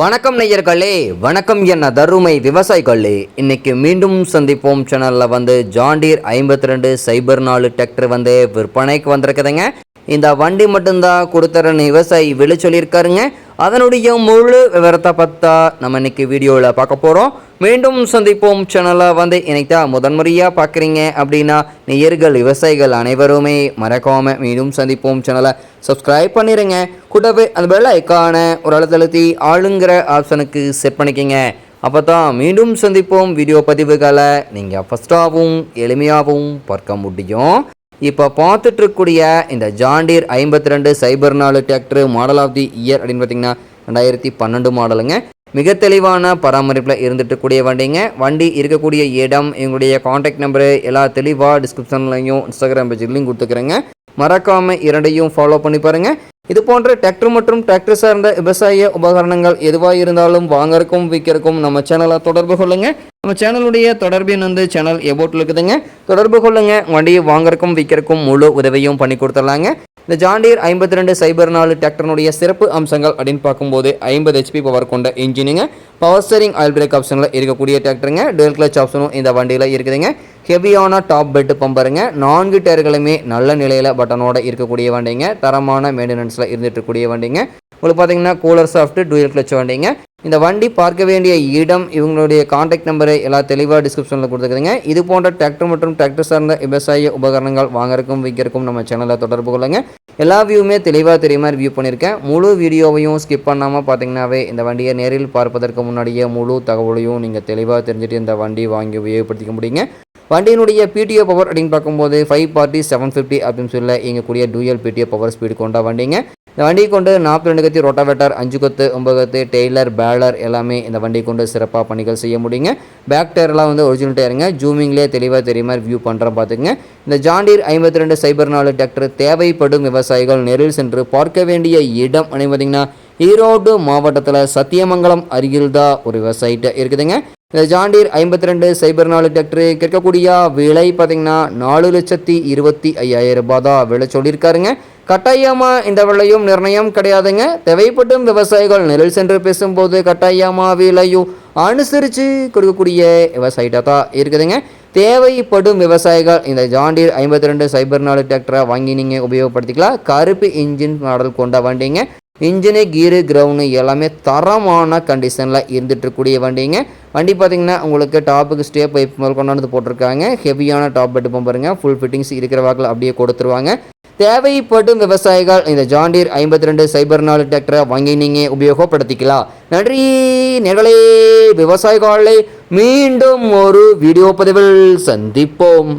வணக்கம் நேயர்களே வணக்கம் என்ன தருமை விவசாயிகளே இன்னைக்கு மீண்டும் சந்திப்போம் சேனலில் வந்து ஜாண்டீர் ஐம்பத்தி ரெண்டு சைபர் நாலு டிராக்டர் வந்து விற்பனைக்கு வந்திருக்குதுங்க. இந்த வண்டி மட்டும்தான் கொடுத்துறன்னு விவசாயி வெளி சொல்லியிருக்காருங்க. அதனுடைய முழு விவரத்தை பார்த்தா நம்ம இன்னைக்கு வீடியோவில் பார்க்க போகிறோம் மீண்டும் சந்திப்போம். சேனலை வந்து இணைத்தா தான் முதன்முறையாக பார்க்குறீங்க அப்படின்னா நேயர்கள் விவசாயிகள் அனைவருமே மறக்காமல் மீண்டும் சந்திப்போம். சேனலை சப்ஸ்கிரைப் பண்ணிடுங்க கூட்டவே அந்த பெல் ஐக்கான ஒரு அழுத்தழுத்தி ஆளுங்கிற ஆப்ஷனுக்கு செட் பண்ணிக்கோங்க. அப்போ தான் மீண்டும் சந்திப்போம். வீடியோ பதிவுகளை நீங்கள் ஃபஸ்ட்டாகவும் எளிமையாகவும் பார்க்க முடியும். இப்போ பார்த்துட்ருக்கூடிய இந்த ஜாண்டீர் ஐம்பத்தி ரெண்டு சைபர் நாலு tractor model of the year அப்படின்னு பார்த்தீங்கன்னா ரெண்டாயிரத்தி பன்னெண்டு மாடலுங்க மிக தெளிவான பராமரிப்பில் இருந்துட்டு கூடிய வண்டிங்க. வண்டி இருக்கக்கூடிய இடம் எங்களுடைய காண்டாக்ட் நம்பரு எல்லா தெளிவாக டிஸ்கிரிப்ஷன்லையும் இன்ஸ்டாகிராம் பேஜ்லையும் கொடுத்துக்கிறேங்க. மறக்காமல் இரண்டையும் ஃபாலோ பண்ணி பாருங்கள் இது போன்ற டிராக்டர் மற்றும் டிராக்டர் சார்ந்த விவசாய உபகரணங்கள் எதுவாக இருந்தாலும் வாங்கறக்கும் விற்கிறக்கும் நம்ம சேனலை தொடர்பு கொள்ளுங்க. நம்ம சேனலுடைய தொடர்பின் வந்து சேனல் எபோட்டில் இருக்குதுங்க. தொடர்பு கொள்ளுங்க. வண்டியை வாங்கறக்கும் விற்கிறக்கும் முழு உதவியும் பண்ணி கொடுத்துடலாங்க. இந்த ஜாண்டியர் ஐம்பத்தி ரெண்டு சைபர் நாலு டிராக்டர்னுடைய சிறப்பு அம்சங்கள் அப்படின்னு பார்க்கும்போது ஐம்பது ஹெச்பி பவர் கொண்ட இன்ஜினுங்க பவர் ஸ்டேரிங் ஆயில் பிரேக் ஆப்ஷனில் இருக்கக்கூடிய டிராக்டருங்க டூயல் கிளச் ஆப்ஷனும் இந்த வண்டியில் இருக்குதுங்க. ஹெவியான டாப் பெட் பம்பருங்க நான்கு டயர்களுமே நல்ல நிலையில் பட்டனோடு இருக்கக்கூடிய வண்டிங்க. தரமான மெயின்டெனன்ஸில் இருந்துட்டு இருக்கக்கூடிய வண்டிங்க. உங்களுக்கு பார்த்தீங்கன்னா கூலர் சாஃப்ட்டு டூயல் கிளச் வண்டிங்க. இந்த வண்டி பார்க்க வேண்டிய இடம் இவங்களுடைய காண்டாக்ட் நம்பரு எல்லாம் தெளிவாக டிஸ்கிரிப்ஷனில் கொடுத்துருக்குதுங்க. இது போன்ற டிராக்டர் மற்றும் டிராக்டர் சார்ந்த விவசாய உபகரணங்கள் வாங்கறக்கும் விற்கிறக்கும் நம்ம சேனலில் தொடர்பு கொள்ளுங்கள் எல்லா வியூவுமே தெளிவாக தெரியுமா ரிவ்யூ பண்ணியிருக்கேன். முழு வீடியோவையும் ஸ்கிப் பண்ணாமல் பார்த்தீங்கன்னாவே இந்த வண்டியை நேரில் பார்ப்பதற்கு முன்னாடியே முழு தகவலையும் நீங்கள் தெளிவாக தெரிஞ்சுட்டு இந்த வண்டி வாங்கி உபயோகப்படுத்திக்க முடியுங்க. வண்டியினுடைய பிடிஓ பவர் அப்படின்னு பார்க்கும்போது ஃபைவ் பார்ட்டி செவன் ஃபிஃப்டி அப்படின்னு சொல்ல கூடிய டூயல் பிடிஓ பவர் ஸ்பீடு கொண்ட வண்டிங்க. இந்த வண்டியை கொண்டு நாற்பத்தி ரெண்டு கத்தி ரொட்டாவேட்டர் அஞ்சு கொத்து ஒன்பது கத்து டெய்லர் பேலர் எல்லாமே இந்த வண்டியை கொண்டு சிறப்பாக பணிகள் செய்ய முடியுங்க. பேக் டயர்லாம் வந்து ஒரிஜினல் டயருங்க. ஜூமிங்லேயே தெளிவாக தெரிய மாதிரி வியூ பண்ணுறோம் பார்த்துங்க இந்த ஜாண்டீர் ஐம்பத்தி ரெண்டு சைபர் நாலு டிராக்டர் தேவைப்படும் விவசாயிகள் நேரில் சென்று பார்க்க வேண்டிய இடம் அப்படின்னு பார்த்தீங்கன்னா ஈரோடு மாவட்டத்தில் சத்தியமங்கலம் அருகில் தான் ஒரு விவசாயிட்ட இருக்குதுங்க. இந்த ஜாண்டீர் ஐம்பத்தி ரெண்டு சைபர் நாலு டிராக்டர் கேட்கக்கூடிய விலை பார்த்தீங்கன்னா நாலு லட்சத்தி இருபத்தி ஐயாயிரம் ரூபாய் தான் விலை சொல்லியிருக்காருங்க. கட்டாயமாக இந்த விலையும் நிர்ணயம் கிடையாதுங்க. தேவைப்படும் விவசாயிகள் நிழல் சென்று பேசும்போது கட்டாயமாக விலையும் அனுசரித்து கொடுக்கக்கூடிய விவசாயிகிட்ட தான் இருக்குதுங்க. தேவைப்படும் விவசாயிகள் இந்த ஜாண்டீர் ஐம்பத்தி ரெண்டு சைபர் நாலு டிராக்டரை வாங்கி நீங்கள் உபயோகப்படுத்திக்கலாம். கருப்பு இன்ஜின் மாடல் கொண்ட வண்டிங்க. இன்ஜினு கீரு கிரவுண்டு எல்லாமே தரமான கண்டிஷனில் இருந்துட்டு வண்டிங்க. வண்டி பார்த்திங்கன்னா உங்களுக்கு டாப்புக்கு ஸ்டே பைப் முதல் கொண்டாந்து போட்டிருக்காங்க. ஹெவியான டாப் பெட்டு பாருங்கள் ஃபுல் ஃபிட்டிங்ஸ் இருக்கிற வாக்கில் அப்படியே கொடுத்துருவாங்க. தேவைப்படும் விவசாயிகள் இந்த ஜாண்டீர் ஐம்பத்தி ரெண்டு சைபர் நாலு டிராக்டரை வாங்கி நீங்கள் உபயோகப்படுத்திக்கலாம். நன்றி. நேர்களே விவசாயிகளை மீண்டும் ஒரு வீடியோ பதிவில் சந்திப்போம்.